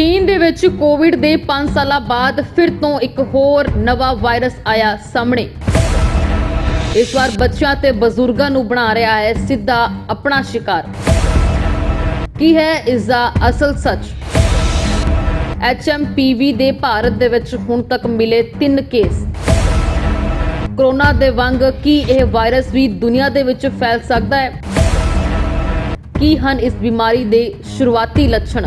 ਚੀਨ ਦੇ ਵਿੱਚ ਕੋਵਿਡ ਦੇ 5 ਸਾਲਾਂ ਬਾਅਦ ਫਿਰ ਤੋਂ ਇੱਕ ਹੋਰ ਨਵਾਂ ਵਾਇਰਸ ਆਇਆ ਸਾਹਮਣੇ। ਇਸ ਵਾਰ ਬੱਚਿਆਂ ਤੇ ਬਜ਼ੁਰਗਾਂ ਨੂੰ ਬਣਾ ਰਿਹਾ ਹੈ ਸਿੱਧਾ ਆਪਣਾ ਸ਼ਿਕਾਰ। ਕੀ ਹੈ ਇਸ ਦਾ ਅਸਲ ਸੱਚ? HMPV ਦੇ ਭਾਰਤ ਦੇ ਵਿੱਚ ਹੁਣ ਤੱਕ ਮਿਲੇ 3 ਕੇਸ। ਕਰੋਨਾ ਦੇ ਵਾਂਗ ਕੀ ਇਹ ਵਾਇਰਸ ਵੀ ਦੁਨੀਆ ਦੇ ਵਿੱਚ ਫੈਲ ਸਕਦਾ ਹੈ? ਕੀ ਹਨ ਇਸ ਬਿਮਾਰੀ ਦੇ ਸ਼ੁਰੂਆਤੀ ਲੱਛਣ?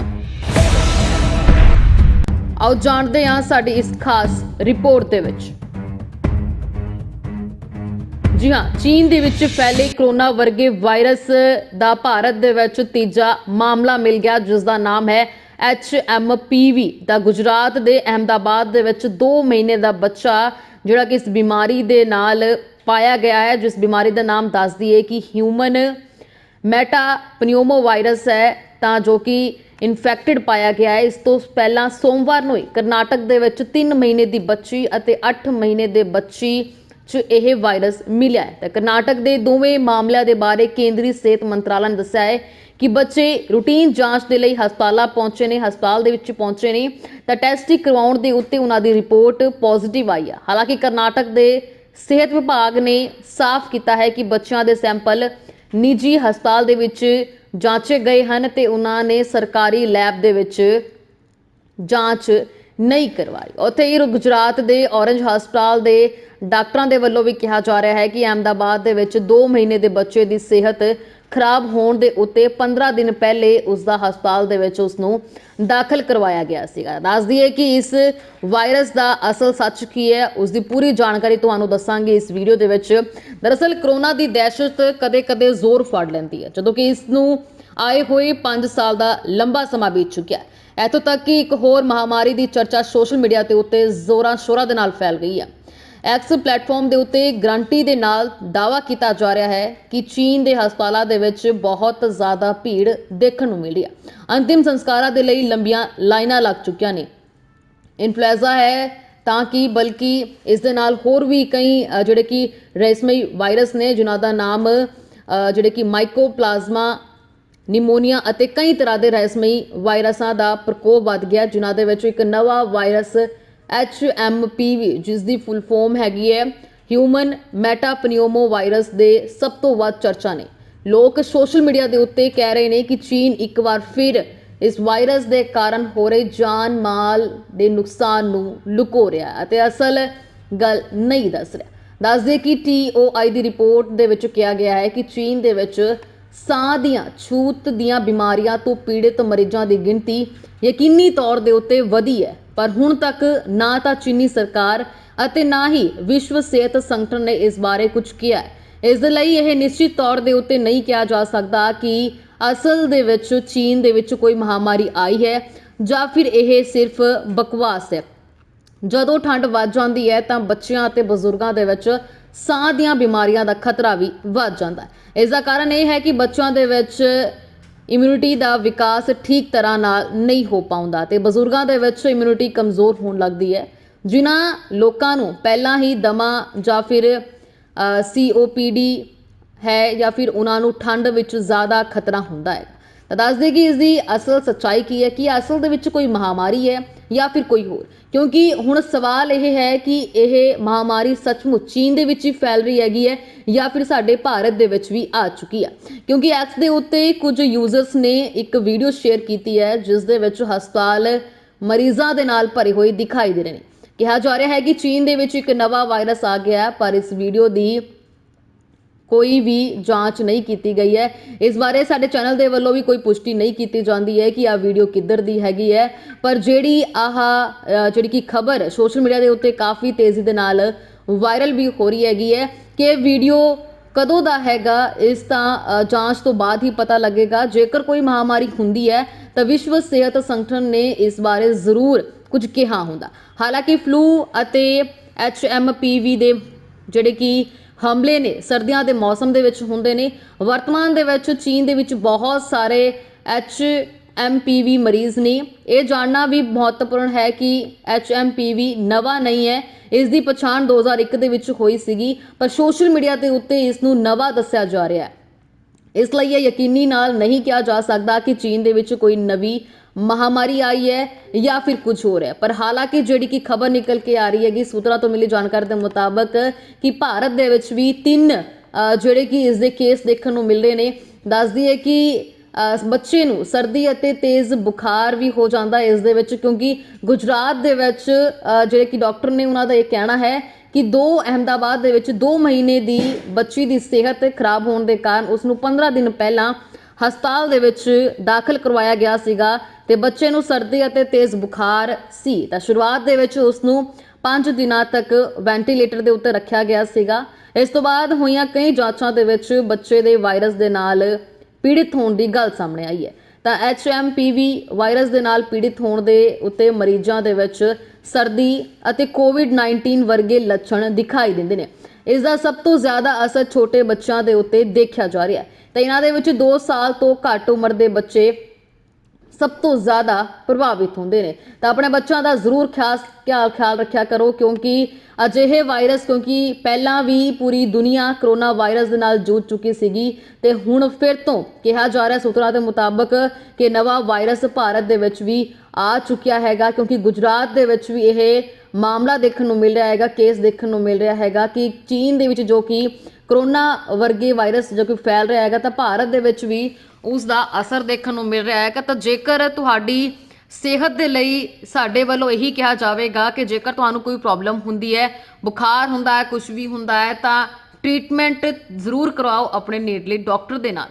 ਆਓ ਜਾਣਦੇ ਹਾਂ ਸਾਡੀ ਇਸ ਖਾਸ ਰਿਪੋਰਟ ਦੇ ਵਿੱਚ। ਜੀ ਹਾਂ, ਚੀਨ ਦੇ ਵਿੱਚ ਫੈਲੇ ਕਰੋਨਾ ਵਰਗੇ ਵਾਇਰਸ ਦਾ ਭਾਰਤ ਦੇ ਵਿੱਚ ਤੀਜਾ ਮਾਮਲਾ ਮਿਲ ਗਿਆ ਜਿਸ ਦਾ ਨਾਮ ਹੈ HMPV ਦਾ ਗੁਜਰਾਤ ਦੇ ਅਹਮਦਾਬਾਦ ਦੇ ਵਿੱਚ 2 ਮਹੀਨੇ ਦਾ ਬੱਚਾ, ਜਿਹੜਾ ਕਿ ਇਸ ਬਿਮਾਰੀ ਦੇ ਨਾਲ ਪਾਇਆ ਗਿਆ ਹੈ, ਜਿਸ ਬਿਮਾਰੀ ਦਾ ਨਾਮ ਦੱਸ ਦਈਏ ਕਿ ਹਿਊਮਨ ਮੈਟਾ ਪਨਿਊਮੋ ਵਾਇਰਸ ਹੈ, ਤਾਂ ਜੋ ਕਿ ਇਨਫੈਕਟਡ ਪਾਇਆ ਗਿਆ ਹੈ। ਇਸ ਤੋਂ ਪਹਿਲਾਂ ਸੋਮਵਾਰ ਨੂੰ ਹੀ ਕਰਨਾਟਕ ਦੇ ਵਿੱਚ 3 ਮਹੀਨੇ ਦੀ ਬੱਚੀ ਅਤੇ 8 ਮਹੀਨੇ ਦੇ ਬੱਚੀ 'ਚ ਇਹ ਵਾਇਰਸ ਮਿਲਿਆ ਹੈ। ਤਾਂ ਕਰਨਾਟਕ ਦੇ ਦੋਵੇਂ ਮਾਮਲਿਆਂ ਦੇ ਬਾਰੇ ਕੇਂਦਰੀ ਸਿਹਤ ਮੰਤਰਾਲਾ ਨੇ ਦੱਸਿਆ ਹੈ ਕਿ ਬੱਚੇ ਰੂਟੀਨ ਜਾਂਚ ਦੇ ਲਈ ਹਸਪਤਾਲਾਂ ਪਹੁੰਚੇ ਨੇ, ਹਸਪਤਾਲ ਦੇ ਵਿੱਚ ਪਹੁੰਚੇ ਨੇ। ਤਾਂ ਟੈਸਟ ਕਰਵਾਉਣ ਦੇ ਉੱਤੇ ਉਹਨਾਂ ਦੀ ਰਿਪੋਰਟ ਪੋਜ਼ਿਟਿਵ ਆਈ ਆ। ਹਾਲਾਂਕਿ ਕਰਨਾਟਕ ਦੇ ਸਿਹਤ ਵਿਭਾਗ ਨੇ ਸਾਫ਼ ਕੀਤਾ ਹੈ ਕਿ ਬੱਚਿਆਂ ਦੇ ਸੈਂਪਲ ਨਿੱਜੀ ਹਸਪਤਾਲ ਦੇ ਵਿੱਚ ਜਾਂਚੇ ਗਏ ਹਨ ਤੇ ਉਹਨਾਂ ਨੇ ਸਰਕਾਰੀ ਲੈਬ ਦੇ ਵਿੱਚ ਜਾਂਚ ਨਹੀਂ ਕਰਵਾਈ। ਉੱਥੇ ਹੀ ਗੁਜਰਾਤ ਦੇ ਔਰੰਜ ਹਸਪਤਾਲ ਦੇ ਡਾਕਟਰਾਂ ਦੇ ਵੱਲੋਂ ਵੀ ਕਿਹਾ ਜਾ ਰਿਹਾ ਹੈ ਕਿ ਅਹਿਮਦਾਬਾਦ ਦੇ ਵਿੱਚ 2 ਮਹੀਨੇ ਦੇ ਬੱਚੇ ਦੀ ਸਿਹਤ ਖਰਾਬ ਹੋਣ ਦੇ ਉੱਤੇ 15 ਦਿਨ ਪਹਿਲੇ ਉਸ ਦਾ ਹਸਪਤਾਲ ਦੇ ਵਿੱਚ ਉਸ ਨੂੰ ਦਾਖਲ ਕਰਵਾਇਆ ਗਿਆ ਸੀਗਾ। ਦੱਸ ਦਈਏ ਕਿ ਇਸ ਵਾਇਰਸ ਦਾ ਅਸਲ ਸੱਚ ਕੀ ਹੈ ਉਸ ਦੀ ਪੂਰੀ ਜਾਣਕਾਰੀ ਤੁਹਾਨੂੰ ਦੱਸਾਂਗੇ ਇਸ ਵੀਡੀਓ ਦੇ ਵਿੱਚ। ਦਰਅਸਲ ਕਰੋਨਾ ਦੀ ਦਹਿਸ਼ਤ ਕਦੇ-ਕਦੇ ਜ਼ੋਰ ਫੜ ਲੈਂਦੀ ਹੈ। ਜਦੋਂ ਕਿ ਇਸ ਨੂੰ ਆਏ ਹੋਏ 5 ਸਾਲ ਦਾ ਲੰਬਾ ਸਮਾਂ ਬੀਤ ਚੁੱਕਿਆ ਹੈ। ਇੱਥੋਂ ਤੱਕ ਕਿ ਇੱਕ ਹੋਰ ਮਹਾਮਾਰੀ ਦੀ ਚਰਚਾ ਸੋਸ਼ਲ ਮੀਡੀਆ ਤੇ ਉੱਤੇ ਜ਼ੋਰਾਂ ਸ਼ੋਰਾਂ ਦੇ ਨਾਲ ਫੈਲ ਗਈ ਹੈ। ਐਕਸ ਪਲੇਟਫਾਰਮ ਦੇ ਉੱਤੇ ਗਰੰਟੀ ਦੇ ਨਾਲ ਦਾਵਾ ਕੀਤਾ ਜਾ ਰਿਹਾ ਹੈ ਕਿ ਚੀਨ ਦੇ ਹਸਪਤਾਲਾਂ ਦੇ ਵਿੱਚ ਬਹੁਤ ਜ਼ਿਆਦਾ ਭੀੜ ਦੇਖਣ ਨੂੰ ਮਿਲੀ ਹੈ। ਅੰਤਿਮ ਸੰਸਕਾਰਾਂ ਦੇ ਲਈ ਲੰਬੀਆਂ ਲਾਈਨਾਂ ਲੱਗ ਚੁੱਕੀਆਂ ਨੇ। ਇਨਫਲੂਐਂਜ਼ਾ ਹੈ ਤਾਂ ਕਿ ਬਲਕਿ ਇਸ ਦੇ ਨਾਲ ਹੋਰ ਵੀ ਕਈ ਜਿਹੜੇ ਕਿ ਰੇਸ਼ਮਈ ਵਾਇਰਸ ਨੇ, ਜਿਨ੍ਹਾਂ ਦਾ ਨਾਮ ਜਿਹੜੇ ਕਿ ਮਾਈਕੋਪਲਾਜ਼ਮਾ, ਨਿਮੋਨੀਆ ਅਤੇ ਕਈ ਤਰ੍ਹਾਂ ਦੇ ਰਹੱਸਮਈ ਵਾਇਰਸਾਂ ਦਾ ਪ੍ਰਕੋਪ ਵੱਧ ਗਿਆ, ਜਿਨ੍ਹਾਂ ਦੇ ਵਿੱਚ ਇੱਕ ਨਵਾਂ ਵਾਇਰਸ HMPV ਜਿਸ ਦੀ ਫੁੱਲ ਫਾਰਮ ਹੈਗੀ ਹੈ ਹਿਊਮਨ ਮੈਟਾਪਨਿਊਮੋ ਵਾਇਰਸ ਦੇ ਸਭ ਤੋਂ ਵੱਧ ਚਰਚਾ ਨੇ। ਲੋਕ ਸੋਸ਼ਲ ਮੀਡੀਆ ਦੇ ਉੱਤੇ ਕਹਿ ਰਹੇ ਨੇ ਕਿ ਚੀਨ ਇੱਕ ਵਾਰ ਫਿਰ ਇਸ ਵਾਇਰਸ ਦੇ ਕਾਰਨ ਹੋ ਰਹੇ ਜਾਨ ਮਾਲ ਦੇ ਨੁਕਸਾਨ ਨੂੰ ਲੁਕੋ ਰਿਹਾ ਅਤੇ ਅਸਲ ਗੱਲ ਨਹੀਂ ਦੱਸ ਰਿਹਾ। ਦੱਸਦੇ ਕਿ TOI ਦੀ ਰਿਪੋਰਟ ਦੇ ਵਿੱਚ ਕਿਹਾ ਗਿਆ ਹੈ ਕਿ ਚੀਨ ਦੇ ਵਿੱਚ ਸਾਹ ਦੀਆਂ, ਛੂਤ ਦੀਆਂ ਬਿਮਾਰੀਆਂ ਤੋਂ ਪੀੜਿਤ ਮਰੀਜ਼ਾਂ ਦੀ ਗਿਣਤੀ ਯਕੀਨੀ ਤੌਰ ਦੇ ਉੱਤੇ ਵਧੀ ਹੈ। ਪਰ ਹੁਣ ਤੱਕ ਨਾ ਤਾਂ ਚੀਨੀ ਸਰਕਾਰ ਅਤੇ ਨਾ ਹੀ ਵਿਸ਼ਵ ਸਿਹਤ ਸੰਗਠਨ ਨੇ ਇਸ ਬਾਰੇ ਕੁਝ ਕਿਹਾ ਹੈ। ਇਸ ਦੇ ਲਈ ਇਹ ਨਿਸ਼ਚਿਤ ਤੌਰ ਦੇ ਉੱਤੇ ਨਹੀਂ ਕਿਹਾ ਜਾ ਸਕਦਾ ਕਿ ਅਸਲ ਦੇ ਵਿੱਚ ਚੀਨ ਦੇ ਵਿੱਚ ਕੋਈ ਮਹਾਮਾਰੀ ਆਈ ਹੈ ਜਾਂ ਫਿਰ ਇਹ ਸਿਰਫ ਬਕਵਾਸ ਹੈ। ਜਦੋਂ ਠੰਡ ਵੱਧ ਜਾਂਦੀ ਹੈ ਤਾਂ ਬੱਚਿਆਂ ਅਤੇ ਬਜ਼ੁਰਗਾਂ ਦੇ ਵਿੱਚ ਸਾਹ ਦੀਆਂ ਬਿਮਾਰੀਆਂ ਦਾ ਖਤਰਾ ਵੀ ਵੱਧ ਜਾਂਦਾ ਹੈ। ਇਸ ਦਾ ਕਾਰਨ ਇਹ ਹੈ ਕਿ ਬੱਚਿਆਂ ਦੇ ਵਿੱਚ ਇਮਿਊਨਿਟੀ ਦਾ ਵਿਕਾਸ ਠੀਕ ਤਰ੍ਹਾਂ ਨਾਲ ਨਹੀਂ ਹੋ ਪਾਉਂਦਾ ਤੇ ਬਜ਼ੁਰਗਾਂ ਦੇ ਵਿੱਚ ਇਮਿਊਨਿਟੀ ਕਮਜ਼ੋਰ ਹੋਣ ਲੱਗਦੀ ਹੈ। ਜਿਨ੍ਹਾਂ ਲੋਕਾਂ ਨੂੰ ਪਹਿਲਾਂ ਹੀ ਦਮਾ ਜਾਂ ਫਿਰ ਸੀਓਪੀਡੀ ਹੈ ਜਾਂ ਫਿਰ ਉਹਨਾਂ ਨੂੰ ਠੰਡ ਵਿੱਚ ਜ਼ਿਆਦਾ ਖਤਰਾ ਹੁੰਦਾ ਹੈ। ਤਾਂ ਦੱਸ ਦੇ ਕਿ ਇਸ ਦੀ ਅਸਲ ਸੱਚਾਈ ਕੀ ਹੈ, ਕਿ ਅਸਲ ਦੇ ਵਿੱਚ ਕੋਈ ਮਹਾਮਾਰੀ ਹੈ ਜਾਂ ਫਿਰ ਕੋਈ ਹੋਰ? ਕਿਉਂਕਿ ਹੁਣ ਸਵਾਲ ਇਹ ਹੈ ਕਿ ਇਹ ਮਹਾਮਾਰੀ ਸੱਚਮੁੱਚ ਚੀਨ ਦੇ ਵਿੱਚ ਹੀ ਫੈਲ ਰਹੀ ਹੈਗੀ ਹੈ ਜਾਂ ਫਿਰ ਸਾਡੇ ਭਾਰਤ ਦੇ ਵਿੱਚ ਵੀ ਆ ਚੁੱਕੀ ਹੈ? ਕਿਉਂਕਿ ਐਕਸ ਦੇ ਉੱਤੇ ਕੁਝ ਯੂਜ਼ਰਸ ਨੇ ਇੱਕ ਵੀਡੀਓ ਸ਼ੇਅਰ ਕੀਤੀ ਹੈ, ਜਿਸ ਦੇ ਵਿੱਚ ਹਸਪਤਾਲ ਮਰੀਜ਼ਾਂ ਦੇ ਨਾਲ ਭਰੇ ਹੋਏ ਦਿਖਾਈ ਦੇ ਰਹੇ ਨੇ। ਕਿਹਾ ਜਾ ਰਿਹਾ ਹੈ ਕਿ ਚੀਨ ਦੇ ਵਿੱਚ ਇੱਕ ਨਵਾਂ ਵਾਇਰਸ ਆ ਗਿਆ ਪਰ ਇਸ ਵੀਡੀਓ ਦੀ ਕੋਈ ਵੀ ਜਾਂਚ ਨਹੀਂ ਕੀਤੀ ਗਈ ਹੈ। ਇਸ ਬਾਰੇ ਸਾਡੇ ਚੈਨਲ ਦੇ ਵੱਲੋਂ ਵੀ ਕੋਈ ਪੁਸ਼ਟੀ ਨਹੀਂ ਕੀਤੀ ਜਾਂਦੀ ਹੈ ਕਿ ਆਹ ਵੀਡੀਓ ਕਿੱਧਰ ਦੀ ਹੈਗੀ ਹੈ। ਪਰ ਜਿਹੜੀ ਆਹ ਜਿਹੜੀ ਕਿ ਖਬਰ ਸੋਸ਼ਲ ਮੀਡੀਆ ਦੇ ਉੱਤੇ ਕਾਫੀ ਤੇਜ਼ੀ ਦੇ ਨਾਲ ਵਾਇਰਲ ਵੀ ਹੋ ਰਹੀ ਹੈਗੀ ਹੈ ਕਿ ਇਹ ਵੀਡੀਓ ਕਦੋਂ ਦਾ ਹੈਗਾ, ਇਸ ਤਾਂ ਜਾਂਚ ਤੋਂ ਬਾਅਦ ਹੀ ਪਤਾ ਲੱਗੇਗਾ। ਜੇਕਰ ਕੋਈ ਮਹਾਮਾਰੀ ਹੁੰਦੀ ਹੈ, ਤਾਂ ਵਿਸ਼ਵ ਸਿਹਤ ਸੰਗਠਨ ਨੇ ਇਸ ਬਾਰੇ ਜ਼ਰੂਰ ਕੁਝ ਕਿਹਾ ਹੁੰਦਾ। ਹਾਲਾਂਕਿ ਫਲੂ ਅਤੇ HMPV ਦੇ ਜਿਹੜੇ ਕਿ ਹਮਲੇ ਨੇ, ਸਰਦੀਆਂ ਦੇ ਮੌਸਮ ਦੇ ਵਿੱਚ ਹੁੰਦੇ ਨੇ। ਵਰਤਮਾਨ ਦੇ ਵਿੱਚ ਚੀਨ ਦੇ ਵਿੱਚ ਬਹੁਤ ਸਾਰੇ HMPV ਮਰੀਜ਼ ਨੇ। ਇਹ ਜਾਣਨਾ ਵੀ ਮਹੱਤਵਪੂਰਨ ਹੈ ਕਿ HMPV ਨਵਾਂ ਨਹੀਂ ਹੈ। ਇਸ ਦੀ ਪਛਾਣ 2001 ਦੇ ਵਿੱਚ ਹੋਈ ਸੀਗੀ, ਪਰ ਸੋਸ਼ਲ ਮੀਡੀਆ ਦੇ ਉੱਤੇ ਇਸ ਨੂੰ ਨਵਾਂ ਦੱਸਿਆ ਜਾ ਰਿਹਾ ਹੈ। ਇਸ ਲਈ ਇਹ ਯਕੀਨੀ ਨਾਲ ਨਹੀਂ ਕਿਹਾ ਜਾ ਸਕਦਾ ਕਿ ਚੀਨ ਦੇ ਵਿੱਚ ਕੋਈ ਨਵੀਂ ਮਹਾਮਾਰੀ ਆਈ ਹੈ ਜਾਂ ਫਿਰ ਕੁਝ ਹੋਰ ਹੈ। ਪਰ ਹਾਲਾਂਕਿ ਜਿਹੜੀ ਕਿ ਖਬਰ ਨਿਕਲ ਕੇ ਆ ਰਹੀ ਹੈਗੀ, ਸੂਤਰਾਂ ਤੋਂ ਮਿਲੀ ਜਾਣਕਾਰੀ ਦੇ ਮੁਤਾਬਕ ਕਿ ਭਾਰਤ ਦੇ ਵਿੱਚ ਵੀ ਤਿੰਨ ਜਿਹੜੇ ਕਿ ਇਸ ਦੇ ਕੇਸ ਦੇਖਣ ਨੂੰ ਮਿਲ ਰਹੇ ਨੇ। ਦੱਸਦੀ ਹੈ ਕਿ ਬੱਚੇ ਨੂੰ ਸਰਦੀ ਅਤੇ ਤੇਜ਼ ਬੁਖਾਰ ਵੀ ਹੋ ਜਾਂਦਾ ਇਸ ਦੇ ਵਿੱਚ ਕਿਉਂਕਿ ਗੁਜਰਾਤ ਦੇ ਵਿੱਚ ਜਿਹੜੇ ਕਿ ਡਾਕਟਰ ਨੇ ਉਹਨਾਂ ਦਾ ਇਹ ਕਹਿਣਾ ਹੈ ਕਿ ਦੋ ਅਹਿਮਦਾਬਾਦ ਦੇ ਵਿੱਚ 2 ਮਹੀਨੇ ਦੀ ਬੱਚੀ ਦੀ ਸਿਹਤ ਖਰਾਬ ਹੋਣ ਦੇ ਕਾਰਨ ਉਸ ਨੂੰ 15 ਦਿਨ ਪਹਿਲਾਂ ਹਸਪਤਾਲ ਦੇ ਵਿੱਚ ਦਾਖਲ ਕਰਵਾਇਆ ਗਿਆ ਸੀਗਾ। ਤੇ ਬੱਚੇ ਨੂੰ ਸਰਦੀ ਅਤੇ ਤੇਜ਼ ਬੁਖਾਰ ਸੀ। ਤਾਂ ਸ਼ੁਰੂਆਤ ਦੇ ਵਿੱਚ ਉਸ ਨੂੰ 5 ਦਿਨਾਂ ਤੱਕ ਵੈਂਟੀਲੇਟਰ ਦੇ ਉੱਤੇ ਰੱਖਿਆ ਗਿਆ ਸੀਗਾ। ਇਸ ਤੋਂ ਬਾਅਦ ਹੋਈਆਂ ਕਈ ਜਾਂਚਾਂ ਦੇ ਵਿੱਚ ਬੱਚੇ ਦੇ ਵਾਇਰਸ ਦੇ ਨਾਲ ਪੀੜਿਤ ਹੋਣ ਦੀ ਗੱਲ ਸਾਹਮਣੇ ਆਈ ਹੈ। ਤਾਂ HMPV ਵਾਇਰਸ ਦੇ ਨਾਲ ਪੀੜਿਤ ਹੋਣ ਦੇ ਉੱਤੇ ਮਰੀਜ਼ਾਂ ਦੇ ਵਿੱਚ ਸਰਦੀ ਅਤੇ ਕੋਵਿਡ-19 ਵਰਗੇ ਲੱਛਣ ਦਿਖਾਈ ਦਿੰਦੇ ਨੇ। ਇਸ ਦਾ ਸਭ ਤੋਂ ਜ਼ਿਆਦਾ ਅਸਰ ਛੋਟੇ ਬੱਚਿਆਂ ਦੇ ਉੱਤੇ ਦੇਖਿਆ ਜਾ ਰਿਹਾ ਹੈ। ਤਾਂ ਇਹਨਾਂ ਦੇ ਵਿੱਚ 2 ਸਾਲ ਤੋਂ ਘੱਟ ਉਮਰ ਦੇ ਬੱਚੇ ਸਭ ਤੋਂ ਜ਼ਿਆਦਾ ਪ੍ਰਭਾਵਿਤ ਹੁੰਦੇ ਨੇ। ਤਾਂ ਆਪਣੇ ਬੱਚਿਆਂ ਦਾ ਜ਼ਰੂਰ ਖਾਸ ਖਿਆਲ ਖਿਆਲ ਰੱਖਿਆ ਕਰੋ, ਕਿਉਂਕਿ ਅਜਿਹੇ ਵਾਇਰਸ, ਕਿਉਂਕਿ ਪਹਿਲਾਂ ਵੀ ਪੂਰੀ ਦੁਨੀਆ ਕਰੋਨਾ ਵਾਇਰਸ ਦੇ ਨਾਲ ਜੂਝ ਚੁੱਕੀ ਸੀਗੀ ਤੇ ਹੁਣ ਫਿਰ ਤੋਂ ਕਿਹਾ ਜਾ ਰਿਹਾ ਸੂਤਰਾਂ ਦੇ ਮੁਤਾਬਕ ਕਿ ਨਵਾਂ ਵਾਇਰਸ ਭਾਰਤ ਦੇ ਵਿੱਚ ਵੀ ਆ ਚੁੱਕਿਆ ਹੈਗਾ, ਕਿਉਂਕਿ ਗੁਜਰਾਤ ਦੇ ਵਿੱਚ ਵੀ ਇਹ ਮਾਮਲਾ ਦੇਖਣ ਨੂੰ ਮਿਲ ਰਿਹਾ ਹੈਗਾ, ਕੇਸ ਦੇਖਣ ਨੂੰ ਮਿਲ ਰਿਹਾ ਹੈਗਾ ਕਿ ਚੀਨ ਦੇ ਵਿੱਚ ਜੋ ਕਿ ਕਰੋਨਾ ਵਰਗੇ ਵਾਇਰਸ ਜੋ ਕਿ ਫੈਲ ਰਿਹਾ ਹੈਗਾ, ਤਾਂ ਭਾਰਤ ਦੇ ਵਿੱਚ ਵੀ ਉਸ ਦਾ ਅਸਰ ਦੇਖਣ ਨੂੰ ਮਿਲ ਰਿਹਾ ਹੈਗਾ। ਤਾਂ ਜੇਕਰ ਤੁਹਾਡੀ ਸਿਹਤ ਦੇ ਲਈ ਸਾਡੇ ਵੱਲੋਂ ਇਹੀ ਕਿਹਾ ਜਾਵੇਗਾ ਕਿ ਜੇਕਰ ਤੁਹਾਨੂੰ ਕੋਈ ਪ੍ਰੋਬਲਮ ਹੁੰਦੀ ਹੈ, ਬੁਖਾਰ ਹੁੰਦਾ ਹੈ ਕੁਝ ਵੀ ਹੁੰਦਾ ਹੈ, ਤਾਂ ਟ੍ਰੀਟਮੈਂਟ ਜ਼ਰੂਰ ਕਰਵਾਓ ਆਪਣੇ ਨੇੜਲੇ ਡਾਕਟਰ ਦੇ ਨਾਲ।